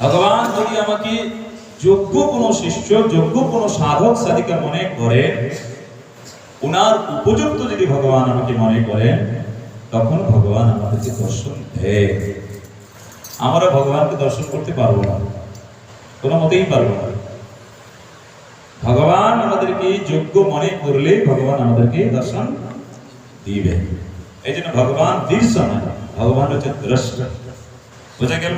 ভগবান যদি আমাকে যোগ্য কোন শিষ্য, যোগ্য কোন সাধক সাধিকা মনে করে ওনার উপযুক্ত যদি ভগবান আমাকে মনে করেন, তখন ভগবান আমাদেরকে দর্শন দেয়। আমরা ভগবানকে দর্শন করতে পারব না। কোনো মতেই পারব না। ভগবান আমাদেরকে যোগ্য মনে করলে ভগবান আমাদেরকে দর্শন দিবে। এই জন্য ভগবান দৃশ্য না ভগবান হচ্ছে দ্রষ্টা। বোঝা গেল?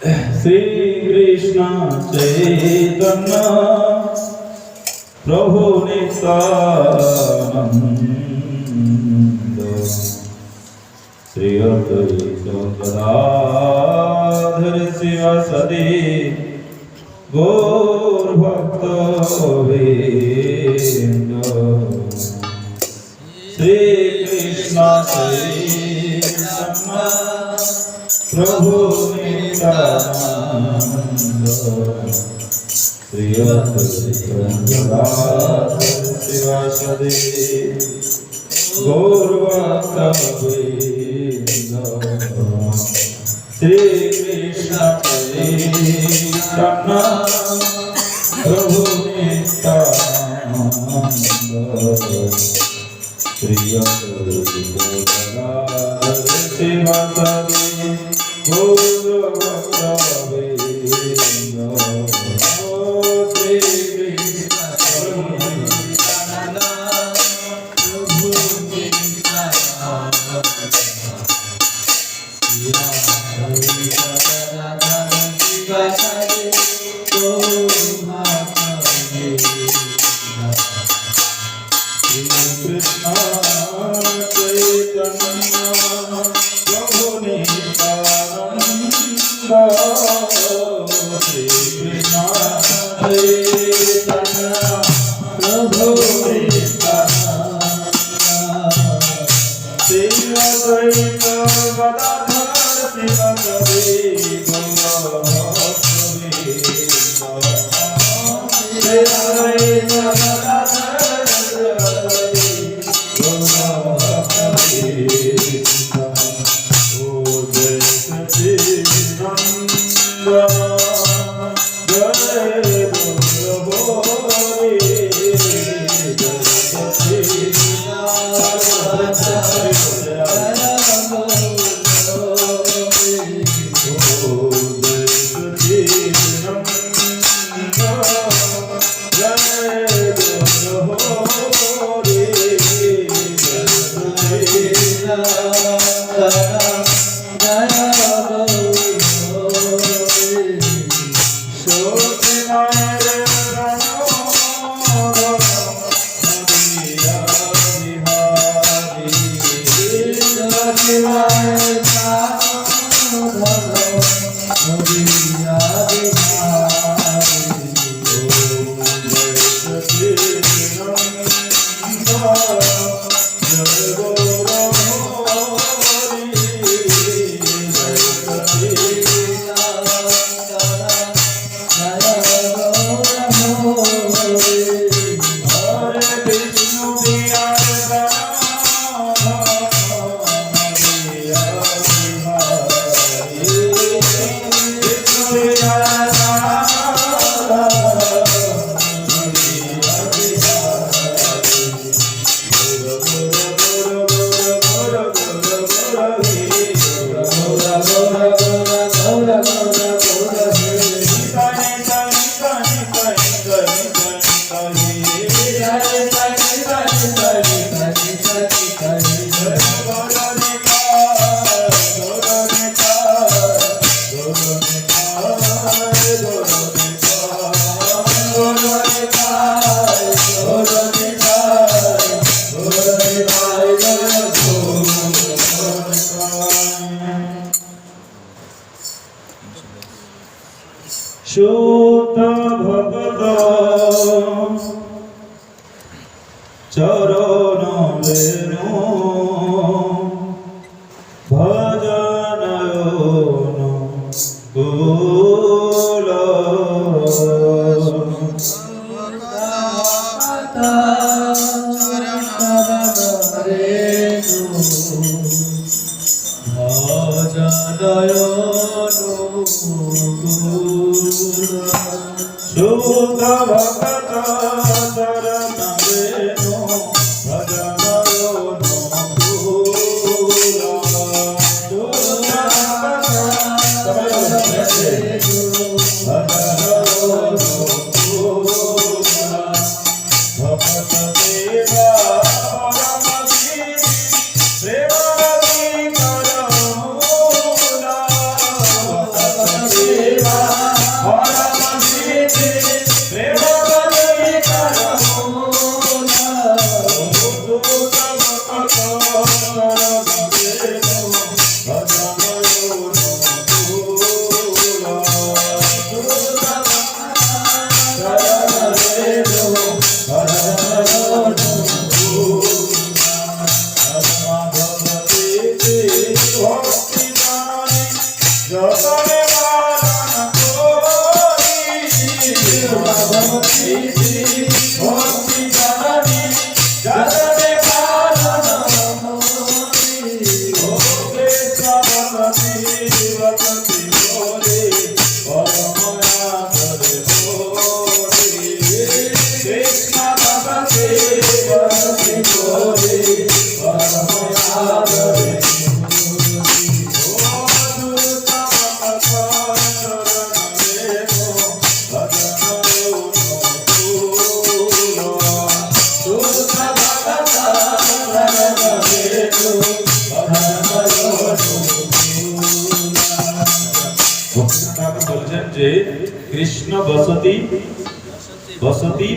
শ্রী কৃষ্ণ চৈতন্য প্রভু নিত্যানন্দ শ্রী অদ্বৈত গদাধর শিব সদে গৌর ভক্ত বৃন্দ শ্রী কৃষ্ণ চৈতন্য প্রভু নিত্যানন্দ। শ্রী অদ্বৈত গদাধর শিব সদে গৌর ভক্ত বৃন্দ শ্রী কৃষ্ণ চৈতন্য প্রভু নিত্যানন্দ শ্রী Oh, शुद्ध भगदा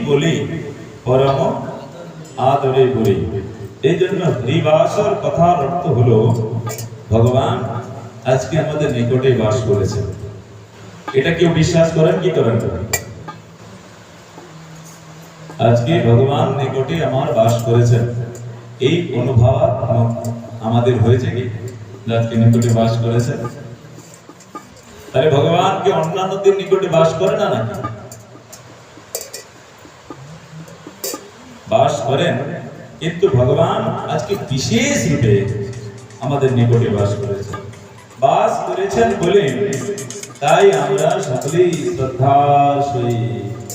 বলি, পরম আদরে বলি। এই জন্য হরিবাসর কথার অর্থ হলো, ভগবান আজকে আমাদের নিকটে বাস করেছে এটা কেউ বিশ্বাস করেন কি করেন আজকে ভগবান নিকটে আমার বাস করেছেন। এই অনুভব আমাদের হয়েছে কি? আজকে নিকটে বাস করেছেন। তাহলে ভগবান কি অন্যান্যদের নিকটে বাস করে না নাকি? বাস করেন কিন্তু ভগবান আজকে বিশেষ রূপে আমাদের নিকটে বাস করেছেন। বাস করেছেন বলে তাই আমরা সকলেই শ্রদ্ধার সহিত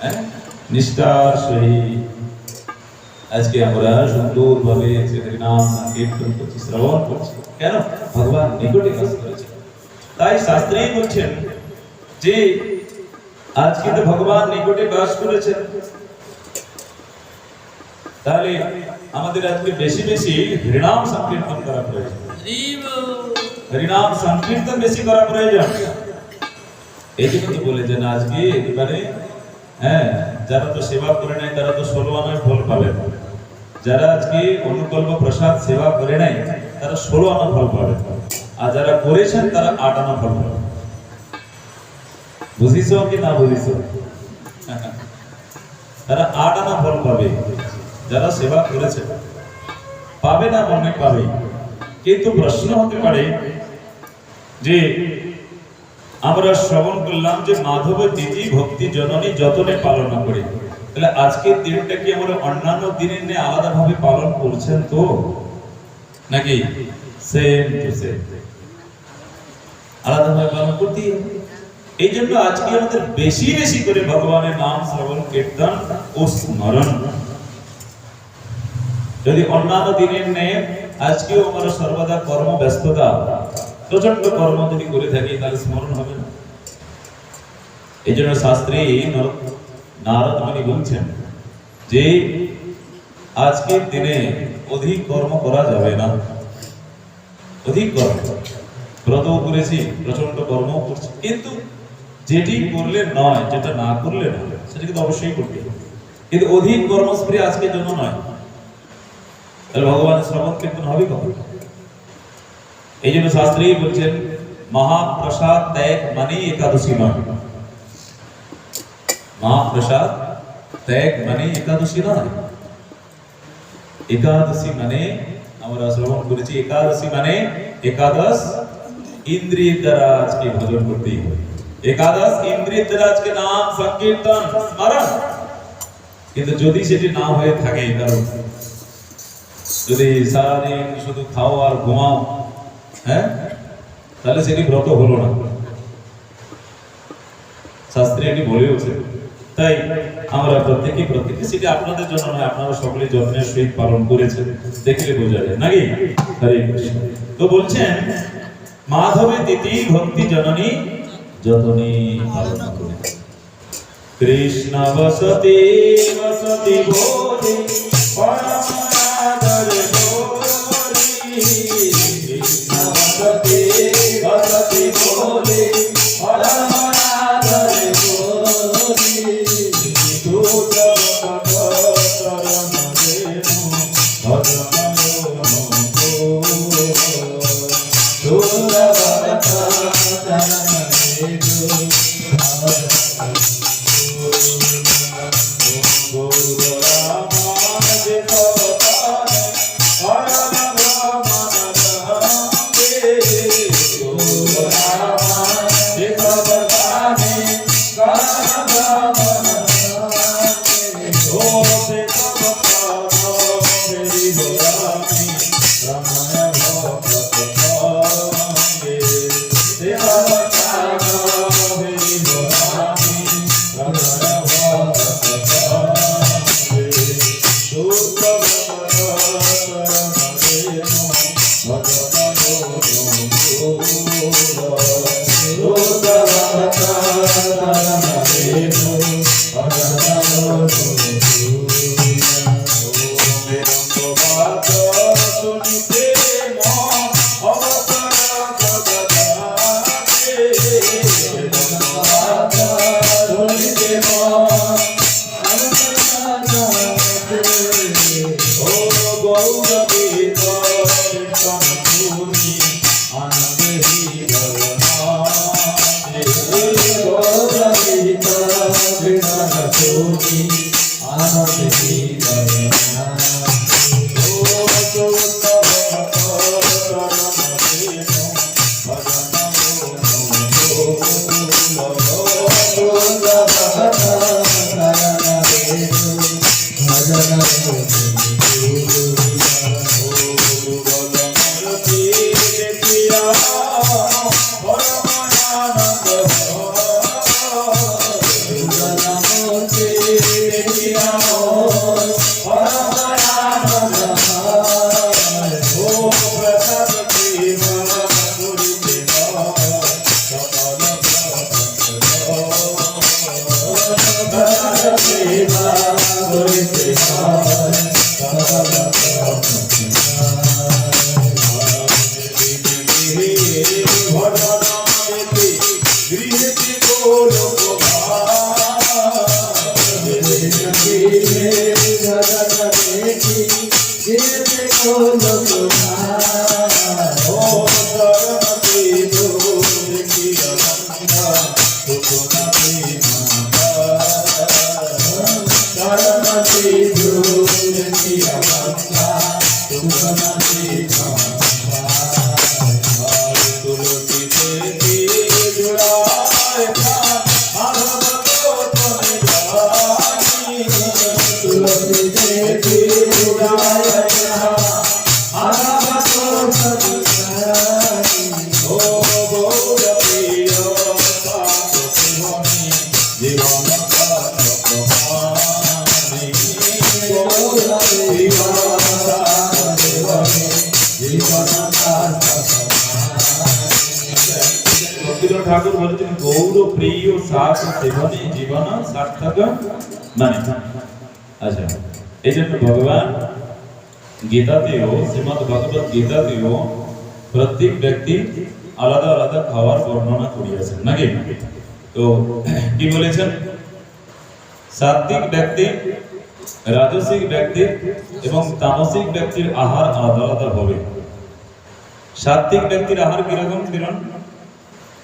হ্যাঁ, নিষ্ঠার সহিত আজকে আমরা সুন্দরভাবে শ্রীহরি নাম সংকীর্তন করছি শ্রবণ করছি। কেন? ভগবান নিকটে বাস করেছেন। তাই শাস্ত্রেই বলছেন যে আজকে তো ভগবান নিকটে বাস করেছেন। তাহলে আমাদের আজকে বেশি বেশি হরিনাম সংকীর্তন করা প্রয়োজন। হরিনাম সংকীর্তন বেশি করা প্রয়োজন। এই জন্য তো বলেছেন আজকে একেবারে হ্যাঁ যারা তো সেবা করে নাই, তারা তো ষোলো আনায় ফল পাবে। যারা আজকে অনুকল্প প্রসাদ সেবা করে নাই, তারা ষোলো আনা ফল পাবে। আর যারা করেছেন, তারা আট আনা ফল পাবে। বুঝিস কি না বুঝিস? তারা আট আনা ফল পাবে। যারা সেবা করেছে। পাবে না মনে পাবে, কিন্তু প্রশ্ন হতে পারে যে, আমরা শ্রবণ করলাম যে মাধবের দিদি ভক্তি জননী যতনে পালন করে। তাহলে আজকের দিনটা কি আমরা অন্যান্য দিনের নিয়ে আলাদাভাবে পালন করছেন তো? নাকি সেম টু সেম আলাদাভাবে পালন করতেই এই জন্য আজকে আমাদের বেশি বেশি করে ভগবানের নাম শ্রবণ, কীর্তন ও স্মরণ যদি অন্যান্য দিনের নেই আজকেও আমরা সর্বদা কর্ম ব্যস্ততা প্রচণ্ড কর্ম যদি করে থাকি, তাহলে স্মরণ হবে না। এই জন্য শাস্ত্রী নর- নারদ মুনি বলছেন যে, আজকের দিনে অধিক কর্ম করা যাবে না। অধিক কর্ম। ব্রত করেছি প্রচণ্ড কর্ম করছি, কিন্তু যেটি করলে নয়, যেটা না করলে নয়, সেটা কিন্তু অবশ্যই করতে হবে। কিন্তু অধিক কর্মস্প্রে আজকের জন্য নয়। তাহলে ভগবানের শ্রবণ কীর্তন হবে কখন এই জন্য শাস্ত্রী বলছেন মহাপ্রসাদ ত্যাগ মানে একাদশী নয় মহাপ্রসাদ ত্যাগ মানে একাদশী নয় একাদশী মানে আমরা শ্রবণ করেছি একাদশী মানে একাদশ ইন্দ্রিয় দ্বারা আজকে ভজন করতেই হবে একাদশ ইন্দ্রিয় দ্বারা আজকে নাম সংকীর্তন স্মরণ কিন্তু যদি সেটি না হয়ে থাকে কারণ যদি সারাদিন শুধু খাও আর ঘুমাও হ্যাঁ? তাহলে সেটি ব্রত হলো না। শাস্ত্রে এটি বলেওছে তাই আমরা প্রত্যেকে প্রত্যেকে সেটি আপনাদের জন্য নয়, আপনারা সকলে যত্নের সহিত পালন করেছেন, দেখলে বোঝা যায়। নাকি? হরে কৃষ্ণ। তো বলছেন, মাধবে তিথি ভক্তি জননী, যতনী পালন করে। কৃষ্ণ বসতি বসতি বোধি ঠাকুর বলেছেন গৌর প্রিয় সাত সেবনে জীবন সার্থক মানে আচ্ছা এই জন্য ভগবান গীতাতেও শ্রীমদ ভগবত গীতাতেও প্রত্যেক ব্যক্তি আলাদা আলাদা খাওয়ার বর্ণনা করিয়াছেন নাকি তো কি বলেছেন সাত্বিক ব্যক্তি রাজসিক ব্যক্তি এবং তামসিক ব্যক্তির আহার আলাদা আলাদা হবে সাত্বিক ব্যক্তির আহার কীরকম কিরণ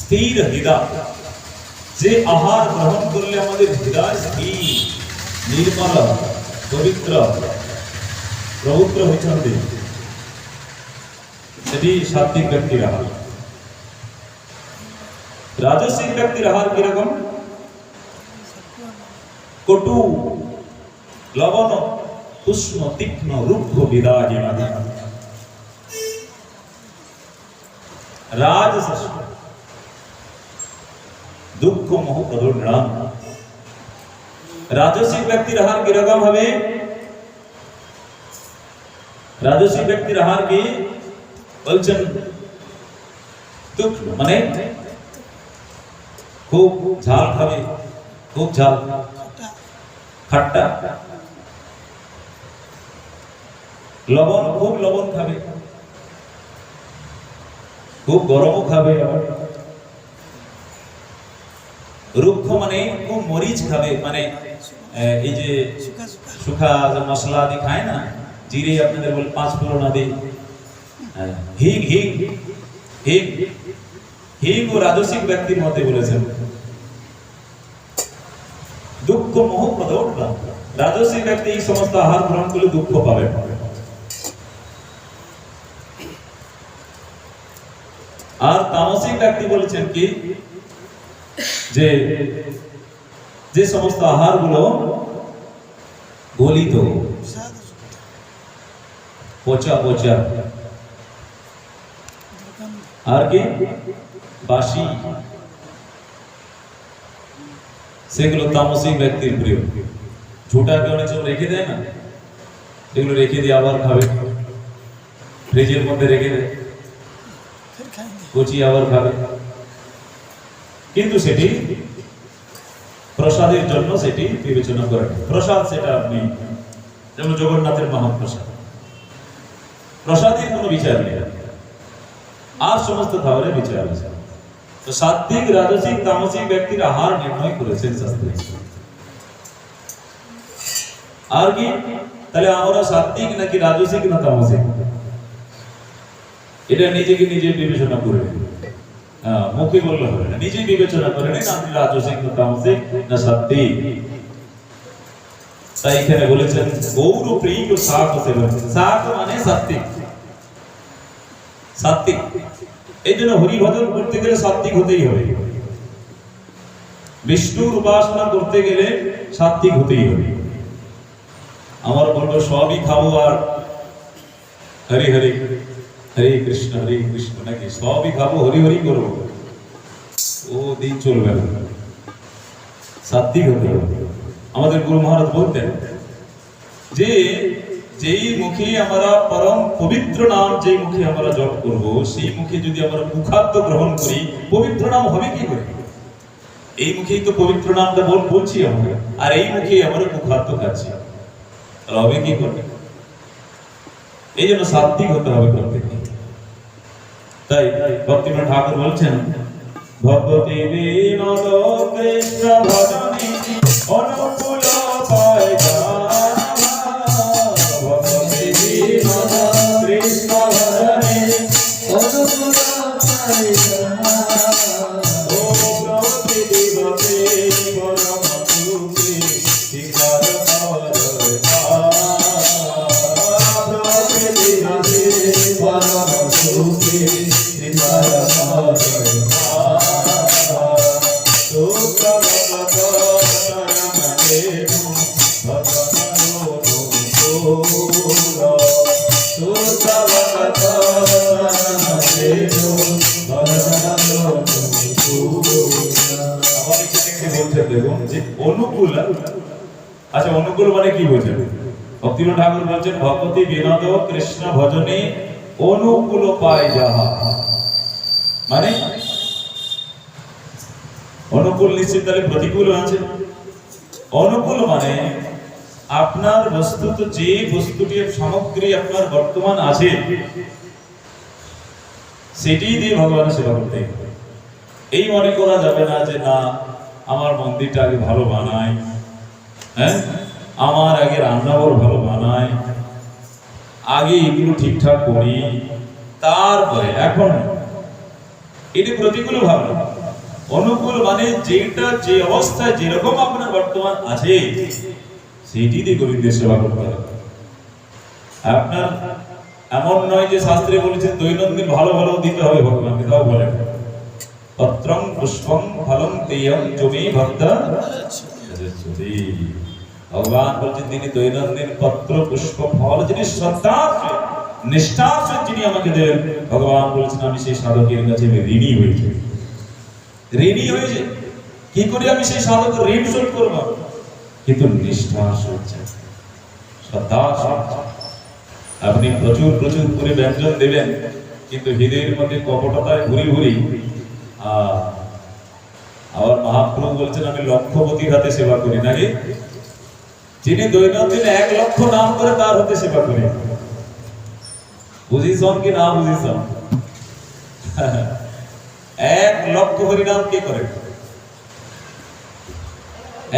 স্থির হৃদয়। যে আহার গ্রহণ করলে আমাদের হৃদয় স্থির, নির্মল, পবিত্র। প্রভুত্র হয়েছেন সেটি সাত্বিক ব্যক্তির আহার। রাজস্বিক ব্যক্তির আহার কীরকম? কটু, লবণ উষ্ণ তীক্ষ্ণ, রুক্ষ বিরাজ রাজ দুঃখ মোহ প্রদর্শন রাজস্বিক ব্যক্তির আহার কীরকম হবে রাজস্বিক ব্যক্তির আহার কি বলছেন দুঃখ মানে খুব ঝাল খাবে খুব ঝাল খাট্টা লবণ খুব লবণ খাবে খুব গরমও খাবে আবার রুক্ষ মানে খুব মরিচ খাবে মানে এই যে শুখা মশলা আদি খায় না, জিরে আপনাদের বলে পাঁচ ফোড়ন আদি হিং হিং হিং হিং ও রাজস্বিক ব্যক্তির মধ্যে বলেছেন। দুঃখ মোহ প্রদৌড় রাজস্বিক ব্যক্তি এই সমস্ত আহার গ্রহণ করলে দুঃখ পাবে। আর তামসিক ব্যক্তি বলেছেন কি যে যে সমস্ত আহারগুলো গলিত, পচা পচা। আর কি? বাসি। সেগুলো তামসিক ব্যক্তির প্রিয়। ঝুটাকে অনেক সময় রেখে দেয় না? সেগুলো রেখে দিয়ে আবার খাবে। ফ্রিজের মধ্যে রেখে দেয়। কচি আবার খাবে। কিন্তু সেটি প্রসাদের জন্য সেটি বিবেচনা করেন প্রসাদ সেটা আপনি যেমন জগন্নাথের মহাপ্রসাদ। প্রসাদের কোনো বিচার নেই। আর সমস্ত খাবারের বিচার আছে। তো সাত্বিক রাজসিক, তামসিক ব্যক্তির আহার নির্ণয় করেছেন শাস্ত্রে। আর কি? তাহলে আমরা সাত্বিক নাকি রাজসিক না তামসিক? এটা নিজেকে নিজে বিবেচনা করে মুখে বললে হবে না। নিজে বিবেচনা করে নিন, আপনি রাজসিক তামসিক না সাত্বিক তাই এখানে বলেছেন, গৌর, প্রিয় শাক সেবন শাক মানে সাত্বিক সাত্বিক এই জন্য হরি ভজন করতে গেলে সাত্বিক হতেই হবে। বিষ্ণুর উপাসনা করতে গেলে সাত্বিক হতেই হবে। আমার বলব সবই খাব আর হরি হরি। হরে কৃষ্ণ হরে কৃষ্ণ, নাকি সবই খাব, হরি হরি করব? ও দিন চলবে না। সাত্বিক হতে হবে। আমাদের গুরু মহারাজ বলতেন, যে যেই মুখে আমরা পরম পবিত্র নাম যেই মুখে আমরা জপ করব, সেই মুখে যদি আমরা মুখাদ্য গ্রহণ করি, পবিত্র নাম হবে কি করে? এই মুখেই তো পবিত্র নামটা বল, বলছি আমরা, আর এই মুখেই আমরা মুখাদ্য খাচ্ছি। তাহলে হবে কি করে? এই জন্য সাত্বিক হতে হবে। তাই ভক্তিনাথ ঠাকুর বলছেন ভগবতী বিনোদ কৃষ্ণ ভজনী অনুকূল আচ্ছা অনুকূল মানে কি বোঝেন? ভক্তিনাথ ঠাকুর বলছেন ভগবতী বিনোদ কৃষ্ণ ভজনে অনুকূল পায় যাহা। মানে? অনুকূল নিশ্চিত তাহলে প্রতিকূল আছে। অনুকূল মানে আপনার বস্তুত যে বস্তুটি সামগ্রী আপনার বর্তমান আছে, সেটি দিয়ে ভগবানের সেবা করতে এই মনে করা যাবে না যে, না, আমার মন্দিরটা আগে ভালো বানায় হ্যাঁ? আমার আগে রান্নাঘর ভালো বানায় আগে এগুলো ঠিকঠাক করি, তারপরে এখন এটি প্রতিকূল ভাবনা। অনুকূল মানে যেটা, যে অবস্থায় যেরকম আপনার বর্তমান আছে সেইটি দিয়ে গোবিন্দের সেবা করতে হবে। আপনার এমন নয় যে শাস্ত্রে বলেছেন, দৈনন্দিন ভালো ভালো দিতে হবে ভগবানকে তাও বলেন। পত্রং পুষ্পং ফলং তেয়ং জমি ভক্তা। যজস্যতি। ভগবান বলছেন তিনি দৈনন্দিন পত্র, পুষ্প, ফল, যিনি নিষ্ঠার সহিত যিনি আমাকে দেন ভগবান বলছেন, আমি সেই সাধকের কাছে আমি ঋণী হয়েছি ঋণী হয়েছে কি করে আমি সেই সাধকের ঋণ শোধ করব? কিন্তু সহিত শ্রদ্ধার সহিত আপনি প্রচুর প্রচুর করে ব্যঞ্জন দেবেন, কিন্তু হৃদয়ের মধ্যে কপটতায় ঘুরি ঘুরি আবার মহাপ্রভু বলছেন, আমি লক্ষপতির হাতে সেবা করি নাকি যিনি দৈনন্দিন এক লক্ষ নাম করে তার হাতে সেবা করি। বুঝিছন কি না বুঝিছন এক লক্ষ হরিনাম কে করে?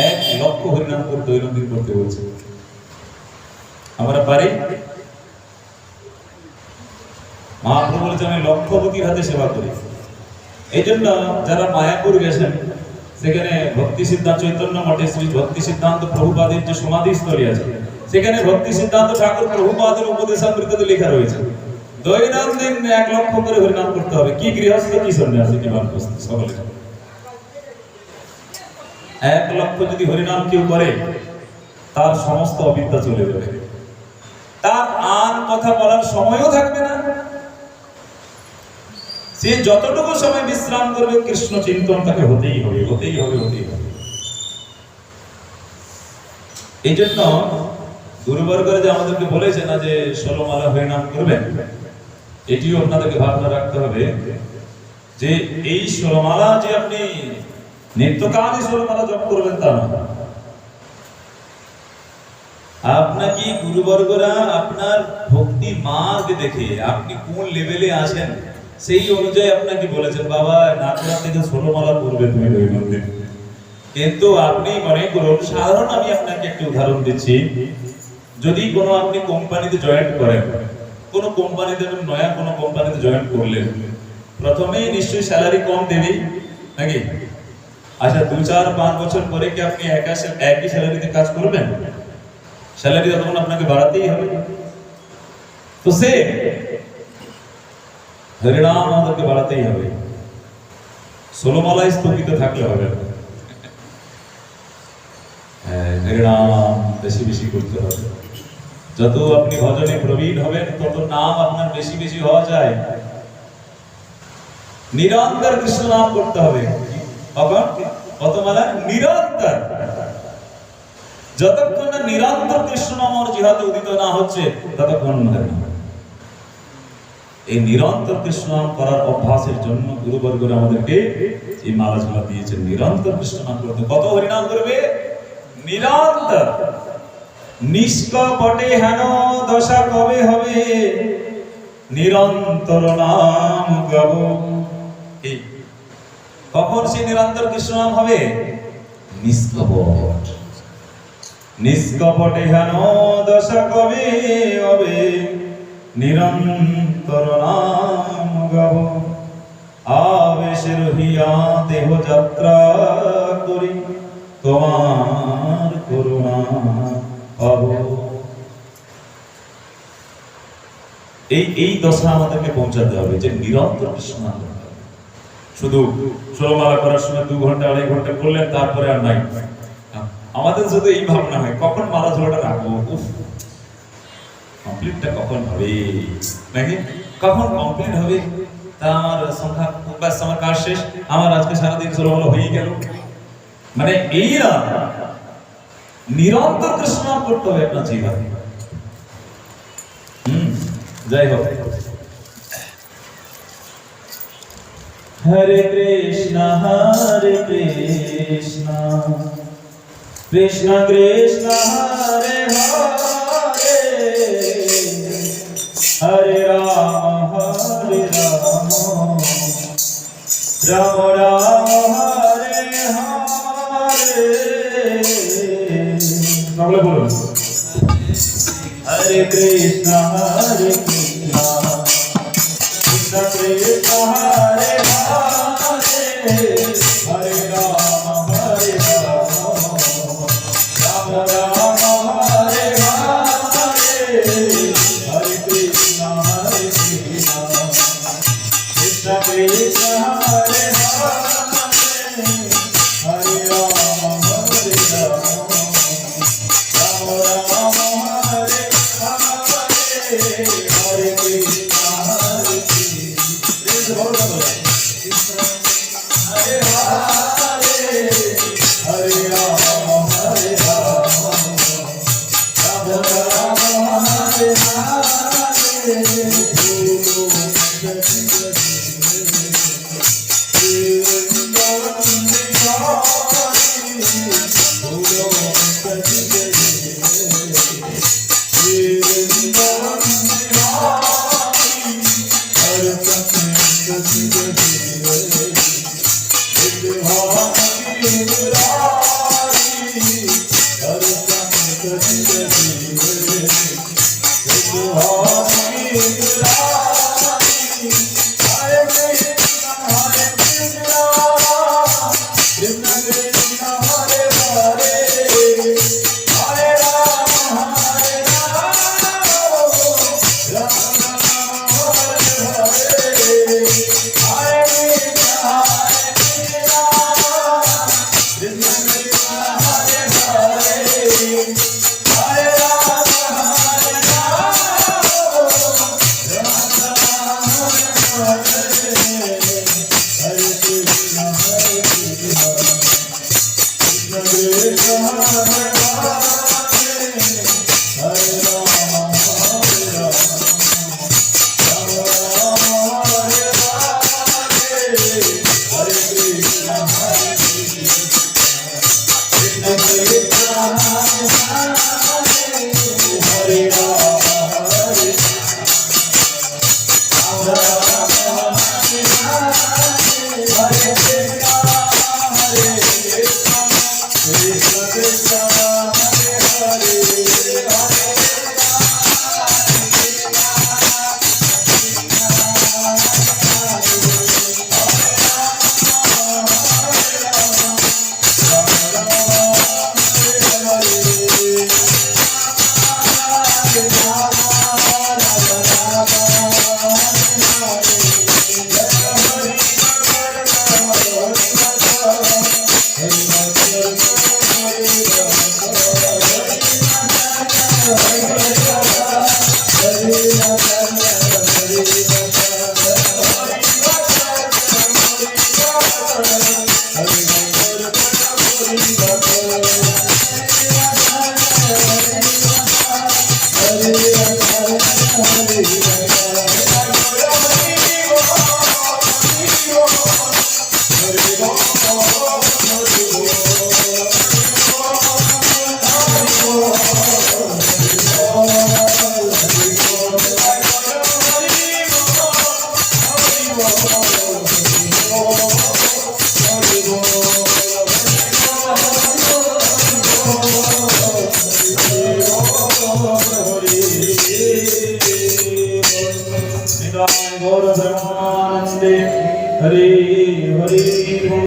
এক লক্ষ হরিনাম করে দৈনন্দিন করতে বলছে। আমরা পারি? মহাপ্রভু বলেছে আমি লক্ষপতির হাতে সেবা করি। এই জন্য যারা মায়াপুর গেছেন সেখানে ভক্তি সিদ্ধান্ত, চৈতন্য মঠে শ্রী ভক্তি সিদ্ধান্ত প্রভুপাদের যে সমাধি স্থলী আছে, সেখানে ভক্তি সিদ্ধান্ত ঠাকুর প্রভুপাদের উপদেশামৃততে লেখা রয়েছে। দৈনন্দিন এক লক্ষ করে হরিনাম করতে হবে। কি গৃহস্থ, কি সন্ন্যাসী বানপ্রস্থ সকলে। এক লক্ষ যদি হরিনাম কেউ করে, তার সমস্ত অবিদ্যা চলে যাবে। তার আর কথা বলার সময়ও থাকবে না। সে যতটুকু সময় বিশ্রাম করবে, কৃষ্ণ চিন্তন তাকে হতেই হবে হতেই হবে হতেই হবে। এই জন্য গুরুবর্গরা যে আমাদেরকে বলেছে না যে ষোলো মালা হয়ে নাম করবেন, এটিও আপনাদেরকে ভাবনা রাখতে হবে যে এই ষোলো মালা যে আপনি নিত্যকালই ষোলো মালা জপ করবেন তা না। আপনাকে গুরুবর্গরা আপনার ভক্তি মার্গ দেখে, আপনি কোন লেভেলে আছেন সেই অনুযায়ী আপনাকে বলেছেন, বাবা নাচরা থেকে ষোলো মালা করবে তুমি দৈনন্দিন। কিন্তু আপনি মনে করুন, সাধারণ আমি আপনাকে একটি উদাহরণ দিচ্ছি। যদি কোনো আপনি কোম্পানিতে জয়েন করেন, কোন কোম্পানিতে নয়া কোনো কোম্পানিতে জয়েন করলেন, প্রথমেই নিশ্চয়ই স্যালারি কম দেবেই, নাকি? আচ্ছা দু, চার, পাঁচ বছর পরে কি আপনি একা একই স্যালারিতে কাজ করবেন? স্যালারি তখন আপনাকে বাড়াতেই হবে। তো সে হরিনাম আমাদেরকে বাড়াতেই হবে ষোলো মালায় স্থগিত থাকলে হবে হরিনাম বেশি বেশি করতে হবে যত আপনি ভজনে প্রবীণ হবেন তত নাম আপনার বেশি বেশি হওয়া যায় নিরন্তর কৃষ্ণ নাম করতে হবে কত মালা নিরন্তর যতক্ষণ না নিরন্তর কৃষ্ণ নাম আমার উদিত না হচ্ছে ততক্ষণ না। এই নিরন্তর কৃষ্ণ নাম করার অভ্যাসের জন্য গুরুবর্গরা আমাদেরকে এই মালা ঝোলা দিয়েছেন। নিরন্তর কৃষ্ণ নাম করতে কত হরিনাম করবে? নিরন্তর। নিষ্কপটে হেন দশা কবে হবে? নিরন্তর নাম গাব। কখন সে নিরন্তর কৃষ্ণ নাম হবে? নিষ্কপট। নিষ্কপটে হেন দশা কবে হবে? নিরন্তর নাম গাব আবেশে রহিয়া দেহ যাত্রা করি। তোমার করুণা পাব। এই এই দশা আমাদেরকে পৌঁছাতে হবে যে নিরন্তর কৃষ্ণ শুধু ষোলমালা করার সময় দু ঘণ্টা, আড়াই ঘণ্টা করলেন, তারপরে আর নাই। আমাদের যদি এই ভাবনা হয়, কখন মালা ঝোলাটা রাখব? উফ কমপ্লিটটা কখন হবে? নাকি? কখন কমপ্লিট হবে? তা আমার সংখ্যা ব্যাস আমার কাজ শেষ। আমার আজকে সারাদিন ষোলো হলো হয়ে গেল। মানে এই না, নিরন্তর কৃষ্ণ করতে হবে আপনার জীবনে। হুম, যাই হোক। হরে কৃষ্ণ হরে কৃষ্ণ। কৃষ্ণ কৃষ্ণ, হরে হরে। হরে রাম হরে রাম। রাম রাম হরে হরে। সকলে বলুন। হরে কৃষ্ণ